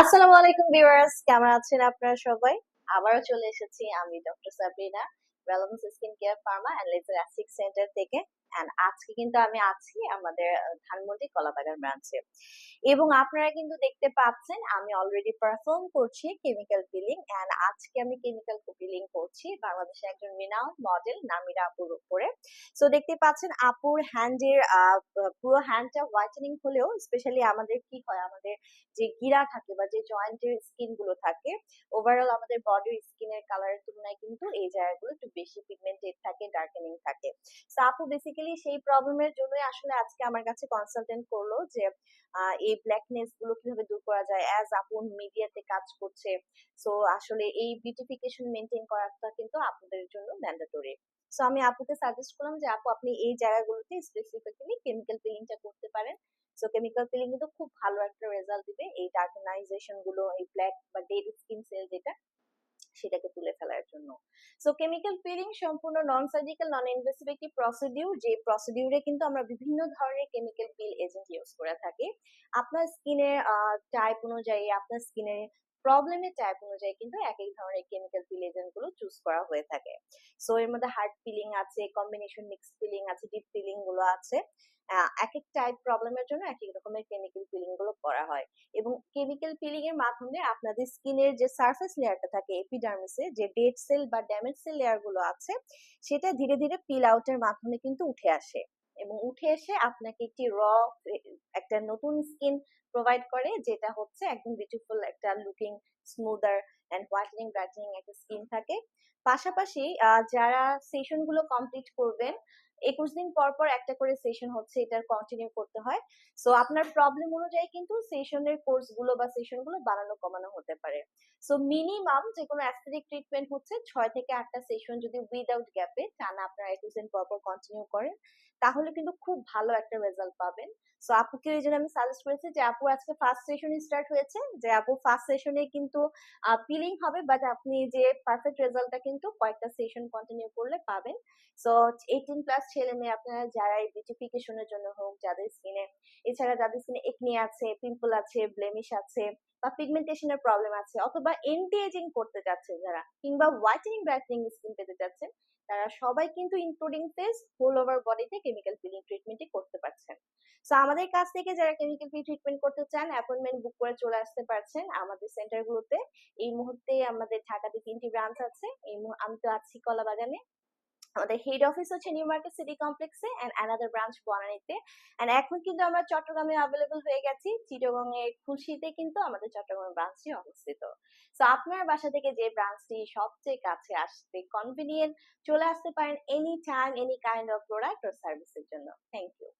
আসসালামু আলাইকুম ভিউয়ার্স, কেমন আছেন আপনারা সবাই? আবারও চলে এসেছি আমি doctor Sabrina wellness skin care pharma and laser aesthetic centre থেকে। এন্ড আজকে কিন্তু আমি আছি আমাদের ধানমন্ডি কলাবাগান ব্রাঞ্চে এবং আপনারা কিন্তু দেখতে পাচ্ছেন আমি অলরেডি পারফর্ম করছি কেমিক্যাল পিলিং এন্ড আজকে আমি কেমিক্যাল পিলিং করছি বাংলাদেশের একজন রিনাউন্ড মডেল নামিরা আপুর উপরে। সো দেখতে পাচ্ছেন আপুর হ্যান্ডের পুরো হ্যান্ডটা হোয়াইটেনিং হলেও স্পেশালি আমাদের কি হয় আমাদের যে গিরা থাকে বা যে জয়েন্টের স্কিনগুলো থাকে ওভারঅল আমাদের বডির স্কিনের কালারের তুলনায় কিন্তু এই জায়গাগুলো একটু বেশি পিগমেন্টেড থাকে ডার্কেনিং থাকে। সো আপু বেসিক্যালি সেই প্রবলেমের জন্যই আসলে আজকে আমার কাছে কনসালটেন্ট করল যে আহ, এই ব্ল্যাকনেসগুলো কীভাবে দূর করা যায় অ্যাজ আপন মিডিয়াতে কাজ করছে। সো আসলে এই বিউটিফিকেশন মেনটেন করাটা কিন্তু আপনাদের জন্য ম্যান্ডেটরি সো আমি আপুকে সাজেস্ট করলাম যে, আপু, আপনি এই জায়গাগুলোতে স্পেসিফিক্যালি কেমিক্যাল পিলিংটা করতে পারেন। সো কেমিক্যাল পিলিং কিন্তু খুব ভালো একটা রেজাল্ট দিবে। এই ডার্কেনাইজেশনগুলো, এই ব্ল্যাক বা ডেড স্কিন সেল যেটা সেটাকে তুলে ফেলার জন্য। সো কেমিক্যাল পিলিং সম্পূর্ণ নন সার্জিক্যাল নন ইনভেসিভ একটি প্রসিডিউর যে প্রসিডিউরে কিন্তু আমরা বিভিন্ন ধরনের কেমিক্যাল পিল এজেন্ট ইউজ করে থাকি। আপনার স্কিনের টাইপ অনুযায়ী, আপনার স্কিনের প্রবলেমের টাইপ অনুযায়ী কিন্তু এক এক ধরনের কেমিক্যাল পিল এজেন্টগুলো চুজ করা হয়ে থাকে। সো এর মধ্যে হার্ড ফিলিং আছে কম্বিনেশন মিক্স ফিলিং আছে ডিপ ফিলিংগুলো আছে। এক এক টাইপ প্রবলেমের জন্য এক এক রকমের কেমিক্যাল পিলিংগুলো করা হয়। এবং কেমিক্যাল পিলিং এর মাধ্যমে আপনাদের স্কিনের যে সারফেস লেয়ারটা থাকে এপিডার্মিসে যে ডেড সেল বা ড্যামেজ সেল লেয়ারগুলো আছে, সেটা ধীরে ধীরে পিল আউটের মাধ্যমে কিন্তু উঠে আসে। এবং উঠে এসে আপনাকে একটি র একটা নতুন স্কিন প্রোভাইড করে, যেটা হচ্ছে একদম বিউটিফুল একটা looking smoother and whitening brightening একটা স্কিন থাকে। পাশাপাশি যারা সেশনগুলো কমপ্লিট করবেন একুশ দিন পর পর একটা করে সেশন হচ্ছে, এটা কন্টিনিউ করতে হয়। সো আপনার প্রবলেম অনুযায়ী কিন্তু সেশনের কোর্সগুলো বা সেশনগুলো বাড়ানো কমানো হতে পারে। সো মিনিমাম যে কোনো অ্যাস্থেটিক ট্রিটমেন্ট হচ্ছে, ছয় থেকে আটটা সেশন যদি উইদাউট গ্যাপে টানা আপনারা একুশ দিন পর পর কন্টিনিউ করেন, তাহলে কিন্তু খুব ভালো একটা রেজাল্ট পাবেন। সো আপুকে এই জন্য আমি সাজেস্ট করেছি যে, আপু আজকে ফার্স্ট সেশন স্টার্ট হয়েছে, যে আপু ফার্স্ট সেশনে কিন্তু পিলিং হবে বাট আপনি যে পারফেক্ট রেজাল্টটা কিন্তু কয়েকটা সেশন কন্টিনিউ করলে পাবেন। সো এইটিন প্লাস ছেলে মেয়ে আপনারা যারা এই বিউটিফিকেশনের জন্য হোক, যাদের স্কিনে এছাড়া যাদের স্কিনে একনি আছে পিম্পল আছে ব্লেমিশ আছে, বা পিগমেন্টেশনের প্রবলেম আছে, অথবা এন্টি এজিং করতে যাচ্ছেন যারা, কিংবা হোয়াইটেনিং ব্রাইটেনিং স্কিন পেতে যাচ্ছেন, তারা সবাই কিন্তু ইনক্লুডিং ফেস হোল ওভার বডিতে কেমিক্যাল পিলিং ট্রিটমেন্টই করতে পারছেন। সো আমাদের কাছ থেকে যারা কেমিক্যাল পিল ট্রিটমেন্ট করতে চান অ্যাপয়েন্টমেন্ট বুক করে চলে আসতে পারছেন আমাদের সেন্টারগুলোতে এই মুহূর্তে আমাদের ঢাকাতে তিনটি ব্রাঞ্চ আছে। এই আমি তো আছি কলাবাগানে। আমাদের হেড অফিস হচ্ছে নিউ মার্কেট সিটি কমপ্লেক্সে অ্যান্ড অ্যানাদার ব্রাঞ্চ বনানিতে অ্যান্ড এখন কিন্তু আমরা চট্টগ্রামে অ্যাভেলেবল হয়ে গেছি। চিটগং এর খুশিতে কিন্তু আমাদের চট্টগ্রাম ব্রাঞ্চটি অবস্থিত। সো আপনার বাসা থেকে যে ব্রাঞ্চটি সবচেয়ে কাছে আসতে কনভিনিয়েন্ট চলে আসতে পারেন any time any kind of product ও সার্ভিসের জন্য। Thank you